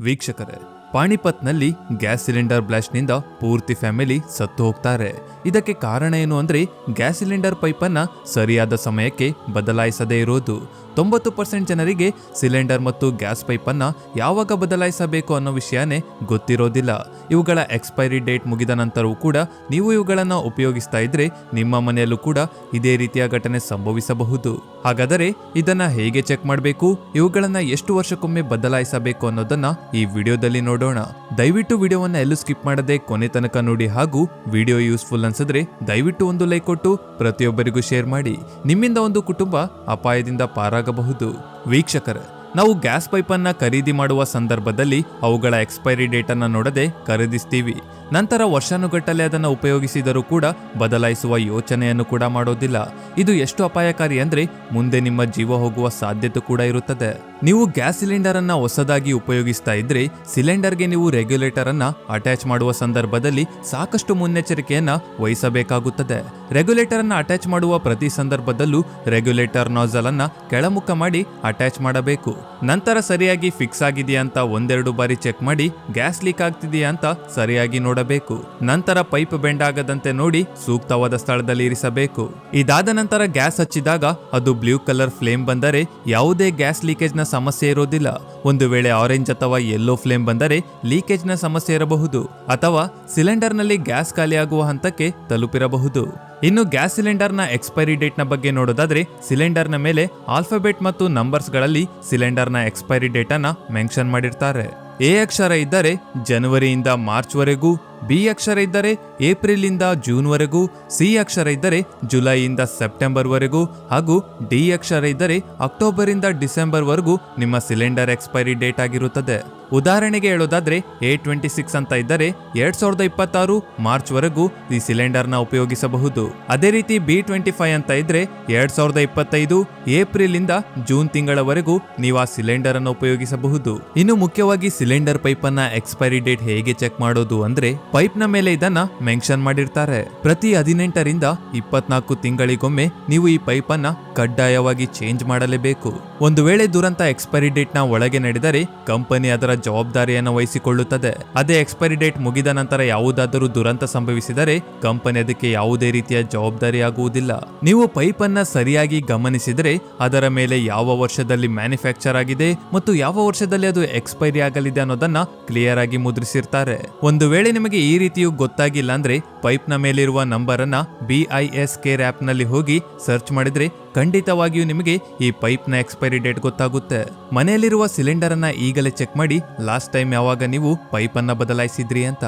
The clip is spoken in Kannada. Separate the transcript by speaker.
Speaker 1: ವೀಕ್ಷಕರೇ. ಪಾಣಿಪತ್ನಲ್ಲಿ ಗ್ಯಾಸ್ ಸಿಲಿಂಡರ್ ಬ್ಲಾಸ್ಟ್ನಿಂದ ಪೂರ್ತಿ ಫ್ಯಾಮಿಲಿ ಸತ್ತು ಹೋಗ್ತಾರೆ. ಇದಕ್ಕೆ ಕಾರಣ ಏನು ಅಂದ್ರೆ ಗ್ಯಾಸ್ ಸಿಲಿಂಡರ್ ಪೈಪನ್ನ ಸರಿಯಾದ ಸಮಯಕ್ಕೆ ಬದಲಾಯಿಸದೇ ಇರೋದು. ತೊಂಬತ್ತು ಪರ್ಸೆಂಟ್ ಜನರಿಗೆ ಸಿಲಿಂಡರ್ ಮತ್ತು ಗ್ಯಾಸ್ ಪೈಪನ್ನ ಯಾವಾಗ ಬದಲಾಯಿಸಬೇಕು ಅನ್ನೋ ವಿಷಯನೇ ಗೊತ್ತಿರೋದಿಲ್ಲ. ಇವುಗಳ ಎಕ್ಸ್ಪೈರಿ ಡೇಟ್ ಮುಗಿದ ನಂತರವೂ ಕೂಡ ನೀವು ಇವುಗಳನ್ನು ಉಪಯೋಗಿಸ್ತಾ ಇದ್ರೆ ನಿಮ್ಮ ಮನೆಯಲ್ಲೂ ಕೂಡ ಇದೇ ರೀತಿಯ ಘಟನೆ ಸಂಭವಿಸಬಹುದು. ಹಾಗಾದರೆ ಇದನ್ನ ಹೇಗೆ ಚೆಕ್ ಮಾಡಬೇಕು? ಇವುಗಳನ್ನ ಎಷ್ಟು ವರ್ಷಕ್ಕೊಮ್ಮೆ ಬದಲಾಯಿಸಬೇಕು ಅನ್ನೋದನ್ನ ಈ ವಿಡಿಯೋದಲ್ಲಿ ನೋಡೋಣ. ದಯವಿಟ್ಟು ವಿಡಿಯೋವನ್ನ ಎಲ್ಲೂ ಸ್ಕಿಪ್ ಮಾಡದೆ ಕೊನೆ ತನಕ ನೋಡಿ ಹಾಗೂ ವಿಡಿಯೋ ಯೂಸ್ಫುಲ್ ಅನ್ಸಿದ್ರೆ ದಯವಿಟ್ಟು ಒಂದು ಲೈಕ್ ಕೊಟ್ಟು ಪ್ರತಿಯೊಬ್ಬರಿಗೂ ಶೇರ್ ಮಾಡಿ. ನಿಮ್ಮಿಂದ ಒಂದು ಕುಟುಂಬ ಅಪಾಯದಿಂದ ಪಾರಾಗಬಹುದು. ವೀಕ್ಷಕರ, ನಾವು ಗ್ಯಾಸ್ ಪೈಪನ್ನ ಖರೀದಿ ಮಾಡುವ ಸಂದರ್ಭದಲ್ಲಿ ಅವುಗಳ ಎಕ್ಸ್ಪೈರಿ ಡೇಟನ್ನು ನೋಡದೆ ಖರೀದಿಸ್ತೀವಿ. ನಂತರ ವರ್ಷಾನುಗಟ್ಟಲೆ ಅದನ್ನು ಉಪಯೋಗಿಸಿದರೂ ಕೂಡ ಬದಲಾಯಿಸುವ ಯೋಚನೆಯನ್ನು ಕೂಡ ಮಾಡೋದಿಲ್ಲ. ಇದು ಎಷ್ಟು ಅಪಾಯಕಾರಿ ಅಂದ್ರೆ ಮುಂದೆ ನಿಮ್ಮ ಜೀವ ಹೋಗುವ ಸಾಧ್ಯತೆ ಕೂಡ ಇರುತ್ತದೆ. ನೀವು ಗ್ಯಾಸ್ ಸಿಲಿಂಡರ್ ಅನ್ನ ಹೊಸದಾಗಿ ಉಪಯೋಗಿಸ್ತಾ ಇದ್ರೆ ಸಿಲಿಂಡರ್ಗೆ ನೀವು ರೆಗ್ಯುಲೇಟರ್ ಅನ್ನ ಅಟ್ಯಾಚ್ ಮಾಡುವ ಸಂದರ್ಭದಲ್ಲಿ ಸಾಕಷ್ಟು ಮುನ್ನೆಚ್ಚರಿಕೆಯನ್ನ ವಹಿಸಬೇಕಾಗುತ್ತದೆ. ರೆಗ್ಯುಲೇಟರ್ ಅನ್ನ ಅಟ್ಯಾಚ್ ಮಾಡುವ ಪ್ರತಿ ಸಂದರ್ಭದಲ್ಲೂ ರೆಗ್ಯುಲೇಟರ್ ನಾಜಲ್ ಅನ್ನ ಕೆಳಮುಖ ಮಾಡಿ ಅಟ್ಯಾಚ್ ಮಾಡಬೇಕು. ನಂತರ ಸರಿಯಾಗಿ ಫಿಕ್ಸ್ ಆಗಿದೆಯಾ ಅಂತ ಒಂದೆರಡು ಬಾರಿ ಚೆಕ್ ಮಾಡಿ ಗ್ಯಾಸ್ ಲೀಕ್ ಆಗ್ತಿದೆಯಾ ಅಂತ ಸರಿಯಾಗಿ ನೋಡಬೇಕು. ನಂತರ ಪೈಪ್ ಬೆಂಡ್ ಆಗದಂತೆ ನೋಡಿ ಸೂಕ್ತವಾದ ಸ್ಥಳದಲ್ಲಿ ಇರಿಸಬೇಕು. ಇದಾದ ನಂತರ ಗ್ಯಾಸ್ ಹಚ್ಚಿದಾಗ ಅದು ಬ್ಲೂ ಕಲರ್ ಫ್ಲೇಮ್ ಬಂದರೆ ಯಾವುದೇ ಗ್ಯಾಸ್ ಲೀಕೇಜ್ನ ಸಮಸ್ಯೆ ಇರೋದಿಲ್ಲ. ಒಂದು ವೇಳೆ ಆರೆಂಜ್ ಅಥವಾ ಯೆಲ್ಲೋ ಫ್ಲೇಮ್ ಬಂದರೆ ಲೀಕೇಜ್ನ ಸಮಸ್ಯೆ ಇರಬಹುದು ಅಥವಾ ಸಿಲಿಂಡರ್ನಲ್ಲಿ ಗ್ಯಾಸ್ ಖಾಲಿಯಾಗುವ ಹಂತಕ್ಕೆ ತಲುಪಿರಬಹುದು. ಇನ್ನು ಗ್ಯಾಸ್ ಸಿಲಿಂಡರ್ನ ಎಕ್ಸ್ಪೈರಿ ಡೇಟ್ನ ಬಗ್ಗೆ ನೋಡೋದಾದ್ರೆ ಸಿಲಿಂಡರ್ನ ಮೇಲೆ ಆಲ್ಫಾಬೆಟ್ ಮತ್ತು ನಂಬರ್ಸ್ಗಳಲ್ಲಿ ಸಿಲಿಂಡರ್ನ ಎಕ್ಸ್ಪೈರಿ ಡೇಟನ್ನು ಮೆನ್ಷನ್ ಮಾಡಿರ್ತಾರೆ. ಎ ಅಕ್ಷರ ಇದ್ದರೆ ಜನವರಿಯಿಂದ ಮಾರ್ಚ್ವರೆಗೂ, ಬಿ ಅಕ್ಷರ ಇದ್ದರೆ ಏಪ್ರಿಲ್ ಇಂದ ಜೂನ್ವರೆಗೂ, ಸಿ ಅಕ್ಷರ ಇದ್ದರೆ ಜುಲೈಯಿಂದ ಸೆಪ್ಟೆಂಬರ್ವರೆಗೂ ಹಾಗೂ ಡಿ ಅಕ್ಷರ ಇದ್ದರೆ ಅಕ್ಟೋಬರ್ ಇಂದ ಡಿಸೆಂಬರ್ ವರೆಗೂ ನಿಮ್ಮ ಸಿಲಿಂಡರ್ ಎಕ್ಸ್ಪೈರಿ ಡೇಟ್ ಆಗಿರುತ್ತದೆ. ಉದಾಹರಣೆಗೆ ಹೇಳೋದಾದ್ರೆ ಎ ಟ್ವೆಂಟಿ ಸಿಕ್ಸ್ ಅಂತ ಇದ್ದರೆ ಎರಡ್ ಸಾವಿರದ ಇಪ್ಪತ್ತಾರು ಮಾರ್ಚ್ ವರೆಗೂ ಈ ಸಿಲಿಂಡರ್ನ ಉಪಯೋಗಿಸಬಹುದು. ಅದೇ ರೀತಿ ಬಿ ಟ್ವೆಂಟಿ ಫೈವ್ ಅಂತ ಇದ್ರೆ ಎರಡ್ ಸಾವಿರದ ಇಪ್ಪತ್ತೈದು ಏಪ್ರಿಲ್ ಇಂದ ಜೂನ್ ತಿಂಗಳವರೆಗೂ ನೀವು ಆ ಸಿಲಿಂಡರ್ ಅನ್ನು ಉಪಯೋಗಿಸಬಹುದು. ಇನ್ನು ಮುಖ್ಯವಾಗಿ ಸಿಲಿಂಡರ್ ಪೈಪ್ ಅನ್ನ ಎಕ್ಸ್ಪೈರಿ ಡೇಟ್ ಹೇಗೆ ಚೆಕ್ ಮಾಡೋದು ಅಂದ್ರೆ ಪೈಪ್ನ ಮೇಲೆ ಇದನ್ನ ಮೆನ್ಷನ್ ಮಾಡಿರ್ತಾರೆ. ಪ್ರತಿ ಹದಿನೆಂಟರಿಂದ ಇಪ್ಪತ್ನಾಲ್ಕು ತಿಂಗಳಿಗೊಮ್ಮೆ ನೀವು ಈ ಪೈಪ್ ಅನ್ನ ಕಡ್ಡಾಯವಾಗಿ ಚೇಂಜ್ ಮಾಡಲೇಬೇಕು. ಒಂದು ವೇಳೆ ದುರಂತ ಎಕ್ಸ್ಪೈರಿ ಡೇಟ್ನ ಒಳಗೆ ನಡೆದರೆ ಕಂಪನಿ ಅದರ ಜವಾಬ್ದಾರಿಯನ್ನು ವಹಿಸಿಕೊಳ್ಳುತ್ತದೆ. ಅದೇ ಎಕ್ಸ್ಪೈರಿ ಡೇಟ್ ಮುಗಿದ ನಂತರ ಯಾವುದಾದರೂ ದುರಂತ ಸಂಭವಿಸಿದರೆ ಕಂಪನಿ ಅದಕ್ಕೆ ಯಾವುದೇ ರೀತಿಯ ಜವಾಬ್ದಾರಿ ಆಗುವುದಿಲ್ಲ. ನೀವು ಪೈಪ್ ಅನ್ನ ಸರಿಯಾಗಿ ಗಮನಿಸಿದರೆ ಅದರ ಮೇಲೆ ಯಾವ ವರ್ಷದಲ್ಲಿ ಮ್ಯಾನುಫ್ಯಾಕ್ಚರ್ ಆಗಿದೆ ಮತ್ತು ಯಾವ ವರ್ಷದಲ್ಲಿ ಅದು ಎಕ್ಸ್ಪೈರಿ ಆಗಲಿದೆ ಅನ್ನೋದನ್ನ ಕ್ಲಿಯರ್ ಆಗಿ ಮುದ್ರಿಸಿರ್ತಾರೆ. ಒಂದು ವೇಳೆ ನಿಮಗೆ ಈ ರೀತಿಯು ಗೊತ್ತಾಗಿಲ್ಲ ಅಂದ್ರೆ ಪೈಪ್ನ ಮೇಲಿರುವ ನಂಬರ್ ಅನ್ನ ಬಿ ಐ ಎಸ್ ಕೇರ್ ಆಪ್ನಲ್ಲಿ ಹೋಗಿ ಸರ್ಚ್ ಮಾಡಿದ್ರೆ ಖಂಡಿತವಾಗಿಯೂ ನಿಮಗೆ ಈ ಪೈಪ್ನ ಎಕ್ಸ್ಪೈರಿ ಡೇಟ್ ಗೊತ್ತಾಗುತ್ತೆ. ಮನೆಯಲ್ಲಿರುವ ಸಿಲಿಂಡರ್ ಅನ್ನ ಈಗಲೇ ಚೆಕ್ ಮಾಡಿ ಲಾಸ್ಟ್ ಟೈಮ್ ಯಾವಾಗ ನೀವು ಪೈಪ್ ಅನ್ನ ಬದಲಾಯಿಸಿದ್ರಿ ಅಂತ?